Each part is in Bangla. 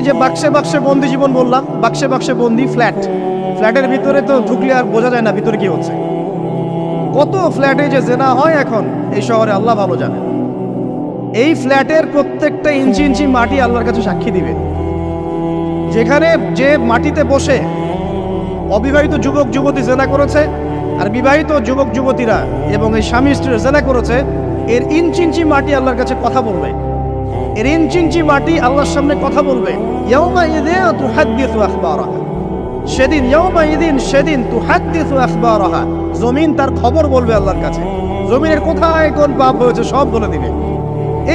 এই যে বাক্সে বাক্সে বন্দি জীবন বললাম, বাক্সে বাক্সে বন্দি ফ্ল্যাট। ফ্ল্যাটের ভিতরে তো ঢুকলে আর বোঝা যায় না ভিতরে কি হচ্ছে। কত ফ্ল্যাটে যে জেনা হয় এখন, এই শহরে আল্লাহ ভালো জানে এই ফ্ল্যাটের প্রত্যেকটা ইঞ্চি ইঞ্চি মাটি আল্লাহর কাছে সাক্ষী দিবে। যেখানে যে মাটিতে বসে অবিবাহিত যুবক যুবতী জেনা করেছে আর বিবাহিত যুবক যুবতীরা এবং এই স্বামী স্ত্রী জেনা করেছে, এর ইঞ্চি ইঞ্চি মাটি আল্লাহর কাছে কথা বলবে। এর মাটি আল্লাহর সামনে কথা বলবে। ইয়াউমা সেদিন জমিন তার খবর বলবে আল্লাহর কাছে। জমিনের কোথায় কোন পাপ হয়েছে সব বলে দিবে।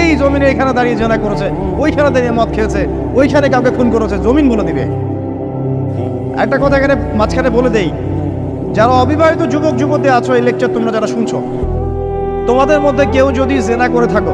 এই জমিনে এখানে দাঁড়িয়ে জেনা করেছে, ওইখানে দাঁড়িয়ে মদ খেয়েছে, ওইখানে কাউকে খুন করেছে, জমিন বলে দিবে। একটা কথা এখানে মাঝখানে বলে দেই, যারা অবিবাহিত যুবক যুবতী আছো, এই লেকচার তোমরা যারা শুনছো, তোমাদের মধ্যে কেউ যদি জেনা করে থাকো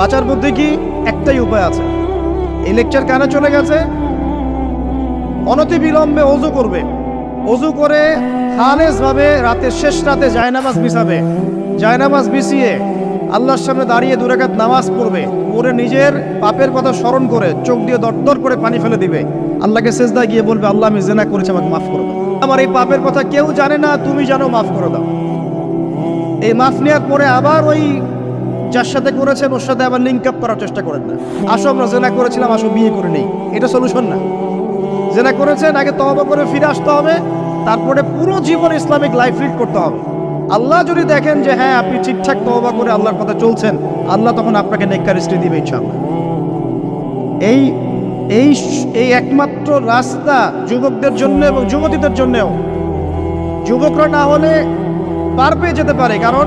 বাঁচার বুদ্ধি কি? একটাই উপায় আছে। এই লেকচার কেন চলে গেছে। অনতি বিলম্বে অজু করবে। অজু করে ভাবে রাতের শেষ রাতে জায়নামাজ বিছাবে। জায়নামাজ বিছিয়ে আল্লাহর সামনে দাঁড়িয়ে দুরাকাত নামাজ পড়বে। পড়ে নিজের পাপের কথা স্মরণ করে চোখ দিয়ে দরদর করে পানি ফেলে দিবে। আল্লাহকে সেজদা গিয়ে বলবে, আল্লাহ, আমি জেনা করেছি, আমাকে মাফ করে আমার এই পাপের কথা কেউ জানে না, তুমি জানো, মাফ করে দাও। এই মাফ নেওয়ার পরে আবার ওই যার সাথে করেছেন ওর সাথে আবার লিঙ্ক আপ করার চেষ্টা করেন না। আসো, আমরা জেনা করেছিলাম, আসো, বিয়ে করে নেই। এটা সলিউশন না। জেনা করেছেন, আগে তহবা করে ফিরে আসতে হবে, তারপরে পুরো জীবন ইসলামিক লাইফ লিড করতে হবে। আল্লাহ যদি দেখেন যে হ্যাঁ আপনি ঠিকঠাক তহবা করে আল্লাহর কথা চলছেন, আল্লাহ তখন আপনাকে নেককার স্ত্রী দিবে, ইনশাআল্লাহ। এই এই এই একমাত্র রাস্তা যুবকদের জন্য এবং যুবতীদের জন্যও। যুবকরা না হলে পার পেয়ে যেতে পারে, কারণ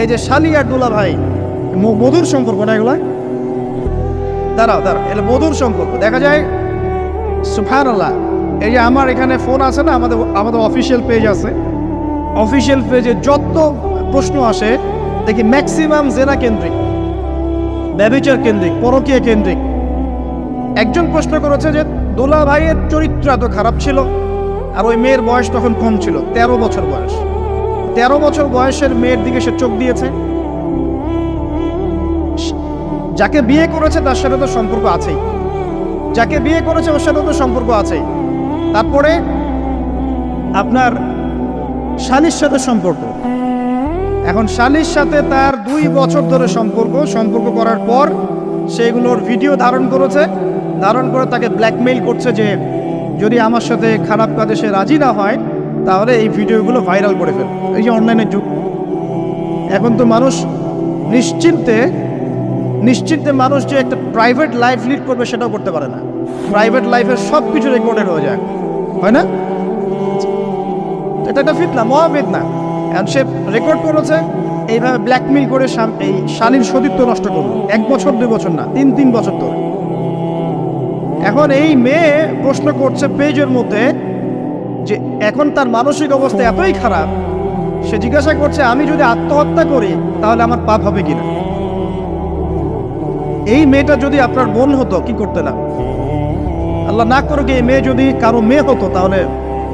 এই যে শালি আর দুলা ভাই মধুর সম্পর্ক না এগুলা? দাঁড়াও দাঁড়াও এটা মধুর সম্পর্ক। দেখা যায় সুফান আল্লাহ এই যে আমার এখানে ফোন আছে না, আমাদের আমাদের অফিসিয়াল পেজ আছে। অফিসিয়াল পেজে যত প্রশ্ন আসে, দেখি ম্যাক্সিমাম জেনা কেন্দ্রিক, ব্যবিচার কেন্দ্রিক, পরকীয় কেন্দ্রিক। একজন প্রশ্ন করেছে যে, দোলা ভাইয়ের চরিত্র এত খারাপ ছিল, আর ওই মেয়ের বয়স তখন কম ছিল, তেরো বছর বয়স। তেরো বছর বয়সের মেয়ের দিকে সে চোখ দিয়েছে। যাকে বিয়ে করেছে তার সাথে তো সম্পর্ক আছেই। যাকে বিয়ে করেছে ওর সাথে তো সম্পর্ক আছেই। তারপরে আপনার শালির সাথে সম্পর্ক। এখন শালির সাথে তার দুই বছর ধরে সম্পর্ক। সম্পর্ক করার পর সেগুলোর ভিডিও ধারণ করেছে। ধারণ করে তাকে ব্ল্যাকমেইল করছে যে যদি আমার সাথে খারাপ কাজে সে রাজি না হয় তাহলে এই ভিডিওগুলো ভাইরাল করে ফেল। এই যে অনলাইনের যুগ। এখন তো মানুষ নিশ্চিন্তে নিশ্চিন্তে মানুষ যে একটা প্রাইভেট লাইফ লিড করবে সেটাও করতে পারে না। প্রাইভেট লাইফের সব কিছু রেকর্ডেড হয়ে যায়। হয় না? এটা একটা ফিতনা, মহাফিতনা। এখন সে রেকর্ড করেছে, এইভাবে ব্ল্যাকমেইল করে এই শালীর সতীত্ব নষ্ট করল। এক বছর, দুই বছর না, তিন তিন বছর ধরে। এখন এই মেয়ে প্রশ্ন করছে পেজের মধ্যে যে এখন তার মানসিক অবস্থা এতই খারাপ, সে জিজ্ঞাসা করছে, আমি যদি আত্মহত্যা করি, তাহলে আমার পাপ হবে কিনা? এই মেয়েটা যদি আপনার বোন হতো, কি করতে না আল্লাহ না করুক, এই মেয়ে যদি কারও মেয়ে হতো, তাহলে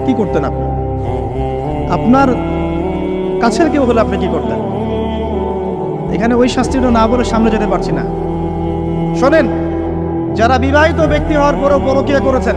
কি করতেন আপনি? আপনার কাছের কেউ হলে আপনি কি করতেন? এখানে ওই শাস্তিটা না বলে সামনে যেতে পারছি না। শোনেন, যারা বিবাহিত ব্যক্তি হওয়ার পরেও পরকীয়া করেছেন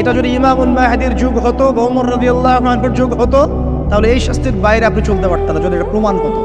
এটা যদি ইমামুল মাহাদির যুগ হতো বৌমর রবি আল্লাহ যুগ হতো, তাহলে এই শাস্তির বাইরে আপনি চলতে পারতেন যদি এটা প্রমাণ হতো।